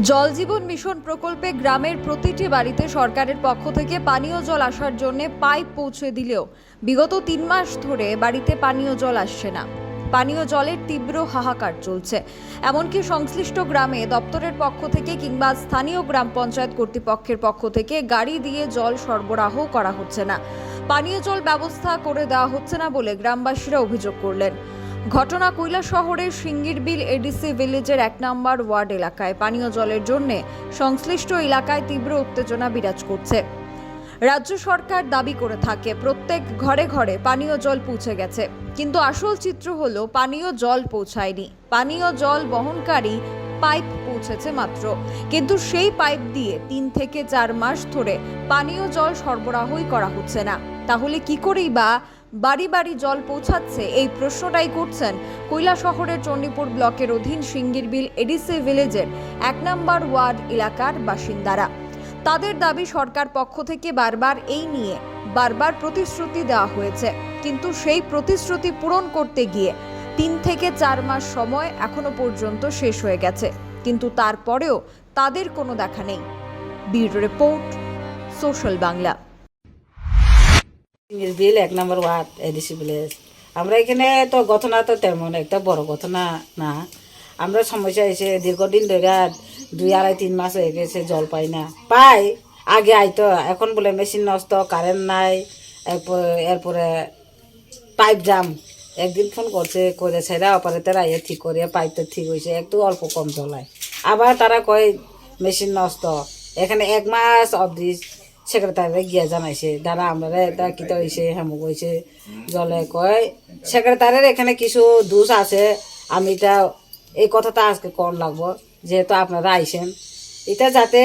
জল জীবন মিশন প্রকল্পে গ্রামের প্রতিটি বাড়িতে সরকারের পক্ষ থেকে পানীয় জল আসার জন্য পাইপ পৌঁছে দিলেও বিগত তিন মাস ধরে বাড়িতে পানীয় জল আসছে না। পানীয় জলের তীব্র হাহাকার চলছে। এমনকি সংশ্লিষ্ট গ্রামে দপ্তরের পক্ষ থেকে কিংবা স্থানীয় গ্রাম পঞ্চায়েত কর্তৃপক্ষের পক্ষ থেকে গাড়ি দিয়ে জল সরবরাহ করা হচ্ছে না। পানীয় জল ব্যবস্থা করে দেওয়া হচ্ছে না বলে গ্রামবাসীরা অভিযোগ করলেন। ঘটনা কৈলা শহরের সিঙ্গিরবিল এডিসি ভিলেজের এক নম্বর ওয়ার্ড এলাকায় পানীয় জলের জন্য সংশ্লিষ্ট এলাকায় তীব্র উত্তেজনা বিরাজ করছে। রাজ্য সরকার দাবি করে থাকে, প্রত্যেক ঘরে ঘরে পানীয় জল পৌঁছে গেছে। কিন্তু আসল চিত্র হলো, পানীয় জল পৌঁছায়নি। পানীয় জল বহনকারী পাইপ পৌঁছেছে মাত্র। কিন্তু সেই পাইপ দিয়ে তিন থেকে চার মাস ধরে পানীয় জল সরবরাহই করা হচ্ছে না। তাহলে কি করেই বা বাড়ি বাড়ি জল পৌঁছাচ্ছে, এই প্রশ্নটাই করছেন কৈলা শহরের চণ্ডীপুর ব্লকের অধীন সিঙ্গিরবিল এডিসি ভিলেজের এক নম্বর ওয়ার্ড এলাকার বাসিন্দারা। তাদের দাবি সরকার পক্ষ থেকে বারবার এই নিয়ে বারবার প্রতিশ্রুতি দেওয়া হয়েছে। কিন্তু সেই প্রতিশ্রুতি পূরণ করতে গিয়ে তিন থেকে চার মাস সময় এখনও পর্যন্ত শেষ হয়ে গেছে। কিন্তু তারপরেও তাদের কোনো দেখা নেই। Bureau report, social Bangla. বিল এক নম্বর ওয়ার্ড এডিসি ভিলেজ আমরা এখানে তো ঘটনা তো তেমন একটা বড় ঘটনা না। আমরা সমস্যা এসে দীর্ঘদিন ধরে দুই আড়াই তিন মাস হয়ে গেছে, জল পাই না। পাই, আগে আইতো, এখন বলে মেশিন নষ্ট, কারেন্ট নাই, এরপর, এরপরে পাইপ জাম। একদিন ফোন করছে করে সেরা অপারেটার আইয়ে ঠিক করে পাইপটা ঠিক হয়েছে একটু অল্প কম চলায় আবার তারা কয়, মেশিন নষ্ট। এখানে এক মাস অবধি সেক্রেটারি গিয়া জানাইছে দাঁড়া আমরা এটা কিতা হয়েছে হেমুক হয়েছে জলে কয় সেক্রেটারির এখানে কিছু দোষ আছে আমি এটা এই কথাটা আজকে কর লাগবো যেহেতু আপনারা আইসেন। এটা যাতে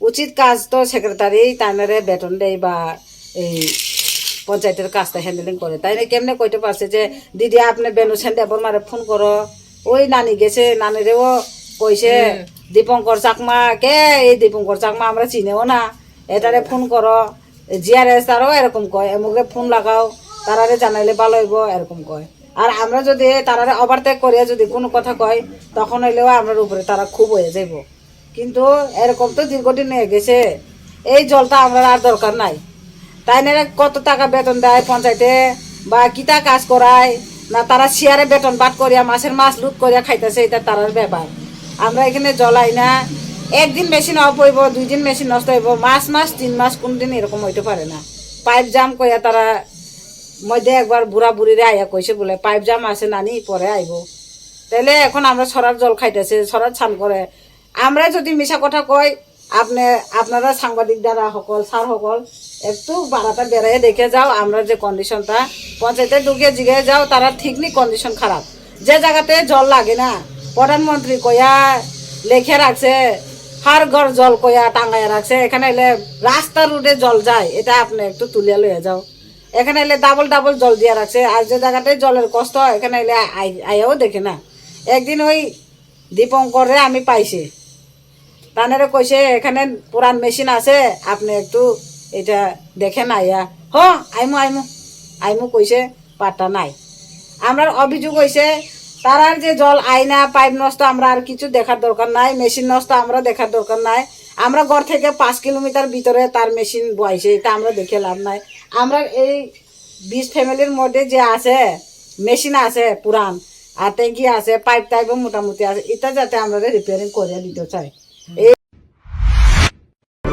উচিত কাজ তো সেক্রেটারি তাইনারে বেতন দেয় বা এই পঞ্চায়েতের কাজটা হ্যান্ডেলিং করে। তাই না কেমনে কইতে পারছে যে দিদি আপনি বেনু সেন দেবর মারে ফোন করো। ওই নানি গেছে নানিরেও কইছে দীপঙ্কর চাকমা কে এই দীপঙ্কর চাকমা আমরা চিনেও না। এটারে ফোন করো, জিআরএস তারাও এরকম কয়, এমুকে ফোন লাগাও, তারারে জানাইলে ভালো হইব, এরকম কয়। আর আমরা যদি তারারে ওভারটেক করিয়া যদি কোনো কথা কয়, তখন হইলেও আমরা উপরে তারা খুব হয়ে যাইব। কিন্তু এরকম তো দীর্ঘদিন হয়ে গেছে, এই জলটা আমরা আর দরকার নাই। তাই না কত টাকা বেতন দেয় পঞ্চায়েতে, বা কিতা কাজ করায়, না তারা শেয়ারে বেতন বাট করিয়া মাছের মাছ লুট করিয়া খাইতেছে, এটা তারার ব্যাপার। আমরা এখানে জলাই না একদিন মেশিন অফ হইব দুই দিন মেশিন নষ্ট হইব, মাস মাস, তিন মাস, কোন দিন এরকম হইতে পারে না। পাইপ জাম কইয়া তারা মধ্যে একবার বুড়া বুড়িরে আইয়া কইছে বলে পাইপ জাম আছে নানি, পরে আইব। তাইলে এখন আমরা সরার জল খাইতেছে, সরার ছান করে। আমরা যদি মিশা কথা কই, আপনি, আপনারা সাংবাদিক দ্বারা সকল, স্যার সকল, একটু বাড়াটা বেড়াই দেখে যাও, আমরা যে কন্ডিশনটা পঞ্চায়েতে ঢুকে জিগে যাও, তারা ঠিক নি কন্ডিশন খারাপ। যে জায়গাতে জল লাগে না, প্রধানমন্ত্রী কয়া লেখে রাখছে হার ঘর জল কয়া টাঙ্গাইয়া রাখছে। এখানে এলে রাস্তা রুটে জল যায়, এটা আপনি একটু তুলিয়া লইয়া যাও। এখানে এলে ডাবল ডাবল জল দিয়া রাখছে, আর যে জায়গাতে জলের কষ্ট এখানে এলে আইয়াও দেখে না। একদিন ওই দীপঙ্করে আমি পাইছি। তানারে কইছে, এখানে পুরান মেশিন আছে, আপনি একটু এটা দেখেন আইয়া। হ আইমু আইমু। আইমু কইছে, পাট্টা নাই। আমার অভিযোগ হয়েছে তারার যে জল আয়না পাইপ নষ্ট আমরা আর কিছু দেখার দরকার নাই মেশিন নষ্ট আমরা দেখার দরকার নাই। আমরা ঘর থেকে পাঁচ কিলোমিটার ভিতরে তার মেশিন বয়সে এটা আমরা দেখে লাভ নাই। আমরা এই বিশ ফ্যামিলির মধ্যে যে আছে মেশিন আছে পুরান আর ট্যাঙ্কি আছে পাইপ টাইপও মোটামুটি আছে এটা যাতে আমরা রিপেয়ারিং করে দিতে চাই। এই